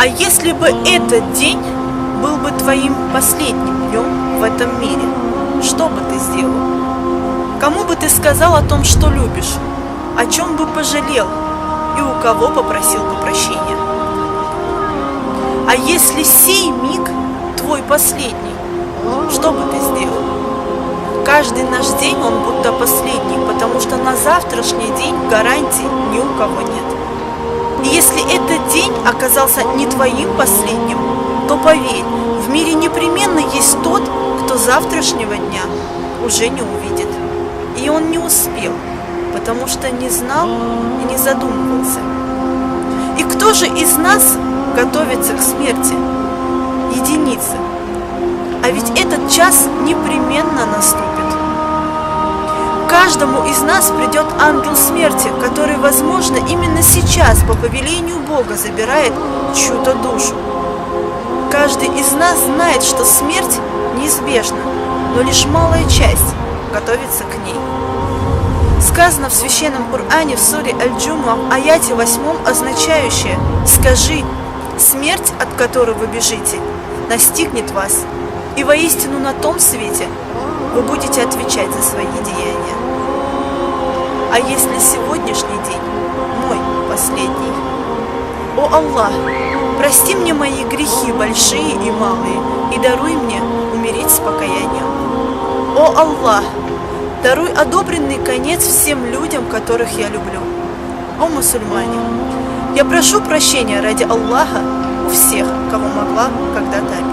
А если бы этот день был бы твоим последним днем в этом мире, что бы ты сделал? Кому бы ты сказал о том, что любишь? О чем бы пожалел? И у кого попросил бы прощения? А если сей миг твой последний, что бы ты сделал? Каждый наш день, он будто последний, потому что на завтрашний день гарантий ни у кого нет. Оказался не твоим последним, то поверь, в мире непременно есть тот, кто завтрашнего дня уже не увидит. И он не успел, потому что не знал и не задумывался. И кто же из нас готовится к смерти? Единицы. А ведь этот час непременно наступит. Каждому из нас придет ангел смерти, который, возможно, именно сейчас по повелению Бога забирает чью-то душу. Каждый из нас знает, что смерть неизбежна, но лишь малая часть готовится к ней. Сказано в Священном Коране в суре Аль-Джума, аяте 8, означающее «Скажи, смерть, от которой вы бежите, настигнет вас, и воистину на том свете вы будете отвечать за свои деяния. А если сегодняшний день мой последний? О Аллах, прости мне мои грехи большие и малые, и даруй мне умереть с покаянием. О Аллах, даруй одобренный конец всем людям, которых я люблю. О мусульмане, я прошу прощения ради Аллаха у всех, кого могла когда-то.